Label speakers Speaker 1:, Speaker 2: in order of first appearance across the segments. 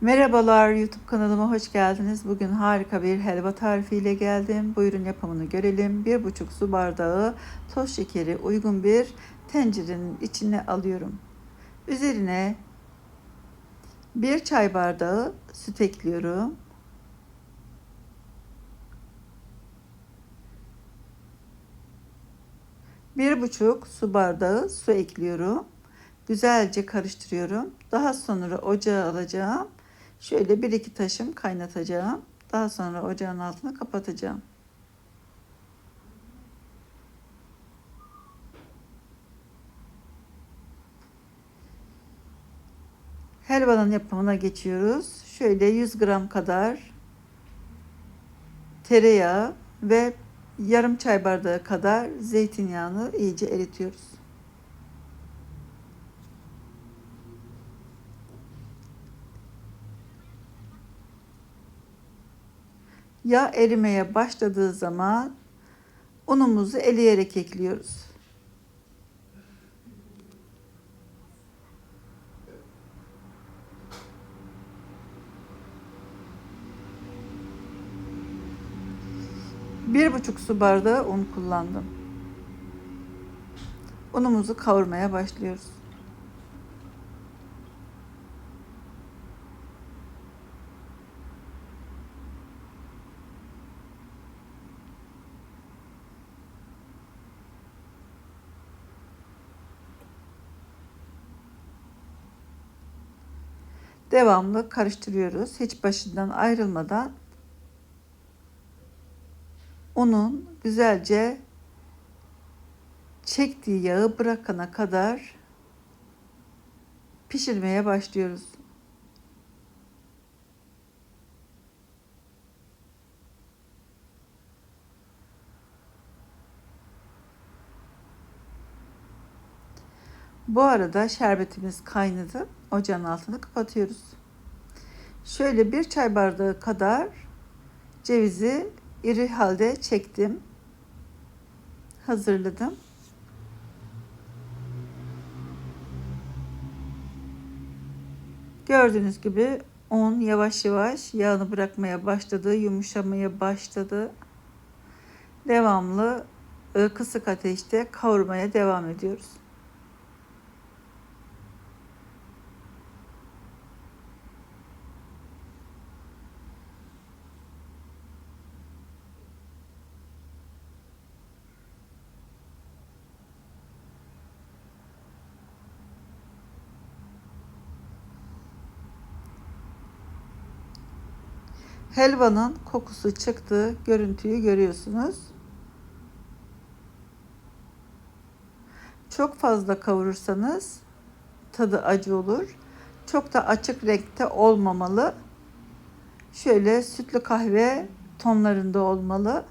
Speaker 1: Merhabalar YouTube kanalıma hoş geldiniz. Bugün harika bir helva tarifiyle geldim. Buyurun yapımını görelim. 1,5 su bardağı toz şekeri uygun bir tencerenin içine alıyorum. Üzerine 1 çay bardağı süt ekliyorum. Bir buçuk su bardağı su ekliyorum. Güzelce karıştırıyorum. Daha sonra ocağa alacağım. Şöyle bir iki taşım kaynatacağım. Daha sonra ocağın altını kapatacağım. Helvanın yapımına geçiyoruz. Şöyle 100 gram kadar tereyağı ve yarım çay bardağı kadar zeytinyağını iyice eritiyoruz. Yağ erimeye başladığı zaman unumuzu eleyerek ekliyoruz. Bir buçuk su bardağı un kullandım. Unumuzu kavurmaya başlıyoruz. Devamlı karıştırıyoruz. Hiç başından ayrılmadan unun güzelce çektiği yağı bırakana kadar pişirmeye başlıyoruz. Bu arada şerbetimiz kaynadı. Ocağın altını kapatıyoruz. Şöyle bir çay bardağı kadar cevizi iri halde çektim. Hazırladım. Gördüğünüz gibi un yavaş yavaş yağını bırakmaya başladı, yumuşamaya başladı. Devamlı kısık ateşte kavurmaya devam ediyoruz. Helvanın kokusu çıktı. Görüntüyü görüyorsunuz. Çok fazla kavurursanız tadı acı olur. Çok da açık renkte olmamalı. Şöyle sütlü kahve tonlarında olmalı.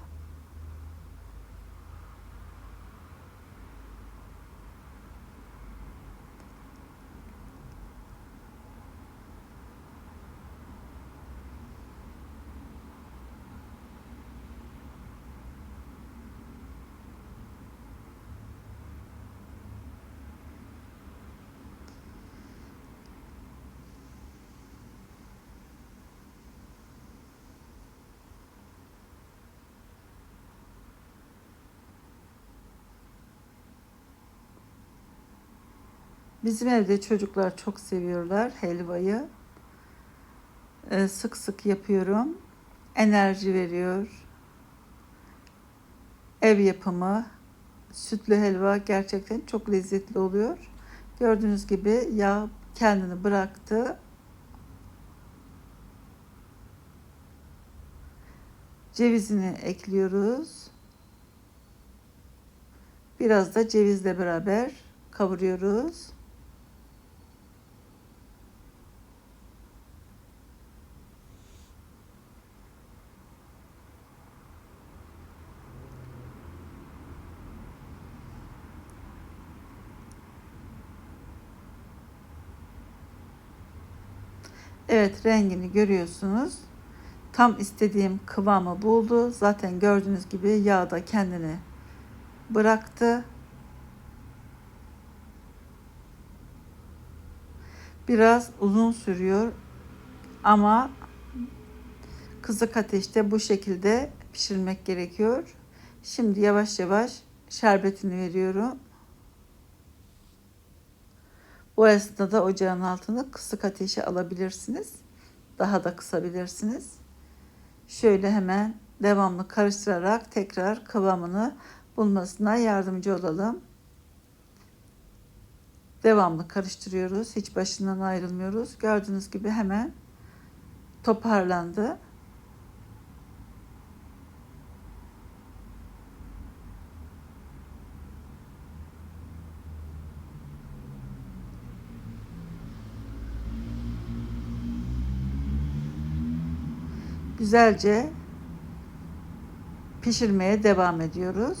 Speaker 1: Bizim evde çocuklar çok seviyorlar helvayı. Ee, sık sık yapıyorum. Enerji veriyor. Ev yapımı sütlü helva gerçekten çok lezzetli oluyor. Gördüğünüz gibi yağ kendini bıraktı. Cevizini ekliyoruz. Biraz da cevizle beraber kavuruyoruz. Evet rengini görüyorsunuz. Tam istediğim kıvamı buldu. Zaten gördüğünüz gibi yağ da kendini bıraktı. Biraz uzun sürüyor. Ama kızık ateşte bu şekilde pişirmek gerekiyor. Şimdi yavaş yavaş şerbetini veriyorum. Bu esnada ocağın altını kısık ateşe alabilirsiniz. Daha da kısabilirsiniz. Şöyle hemen devamlı karıştırarak tekrar kıvamını bulmasına yardımcı olalım. Devamlı karıştırıyoruz. Hiç başından ayrılmıyoruz. Gördüğünüz gibi hemen toparlandı. Güzelce pişirmeye devam ediyoruz.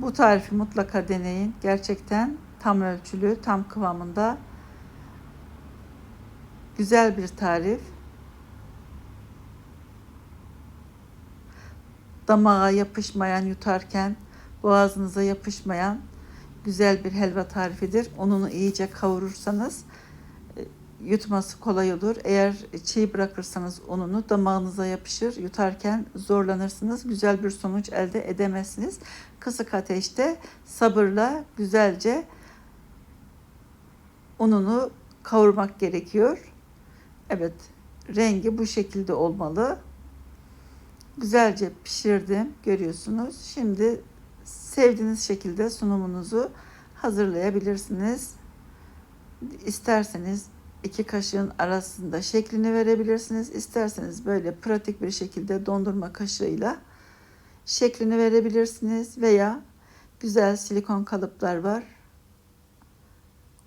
Speaker 1: Bu tarifi mutlaka deneyin. Gerçekten tam ölçülü, tam kıvamında güzel bir tarif. Damağa yapışmayan, yutarken boğazınıza yapışmayan güzel bir helva tarifidir. Ununu iyice kavurursanız e, yutması kolay olur. Eğer çiğ bırakırsanız ununu damağınıza yapışır. Yutarken zorlanırsınız. Güzel bir sonuç elde edemezsiniz. Kısık ateşte sabırla güzelce ununu kavurmak gerekiyor. Evet, rengi bu şekilde olmalı. Güzelce pişirdim görüyorsunuz. Şimdi sevdiğiniz şekilde sunumunuzu hazırlayabilirsiniz. İsterseniz iki kaşığın arasında şeklini verebilirsiniz. İsterseniz böyle pratik bir şekilde dondurma kaşığıyla şeklini verebilirsiniz veya güzel silikon kalıplar var.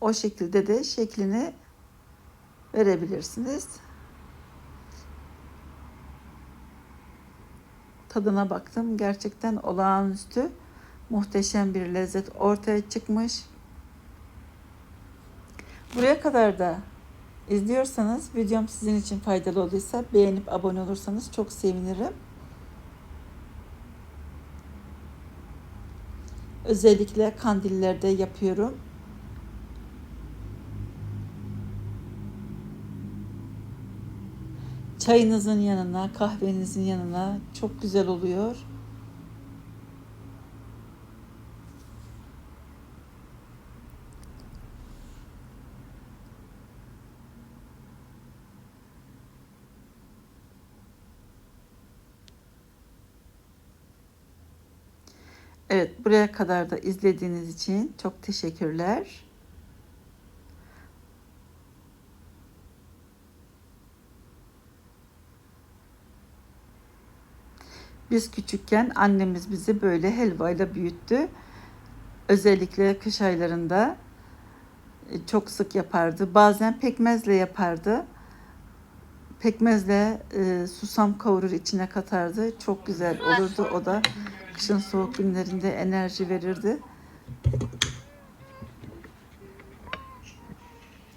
Speaker 1: O şekilde de şeklini verebilirsiniz. Tadına baktım. Gerçekten olağanüstü muhteşem bir lezzet ortaya çıkmış. Buraya kadar da izliyorsanız videom sizin için faydalı olduysa beğenip abone olursanız çok sevinirim. Özellikle kandillerde yapıyorum. Çayınızın yanına, kahvenizin yanına çok güzel oluyor. Evet, buraya kadar da izlediğiniz için çok teşekkürler. Biz küçükken annemiz bizi böyle helvayla büyüttü. Özellikle kış aylarında e, çok sık yapardı. Bazen pekmezle yapardı. Pekmezle e, susam kavurur içine katardı. Çok güzel olurdu. O da kışın soğuk günlerinde enerji verirdi.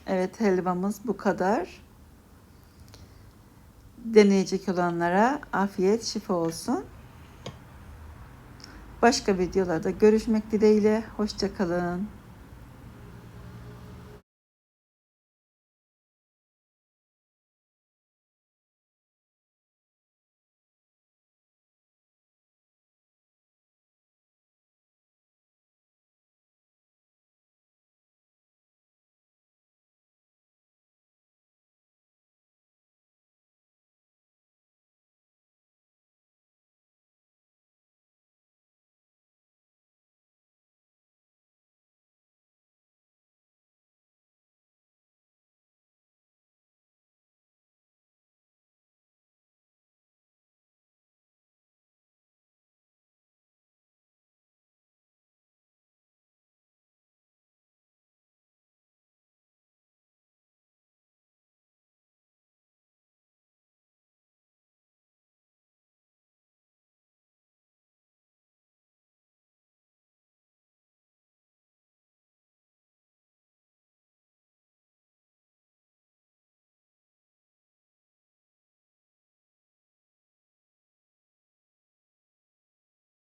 Speaker 1: Evet helvamız bu kadar. Deneyecek olanlara afiyet şifa olsun. Başka videolarda görüşmek dileğiyle. Hoşçakalın.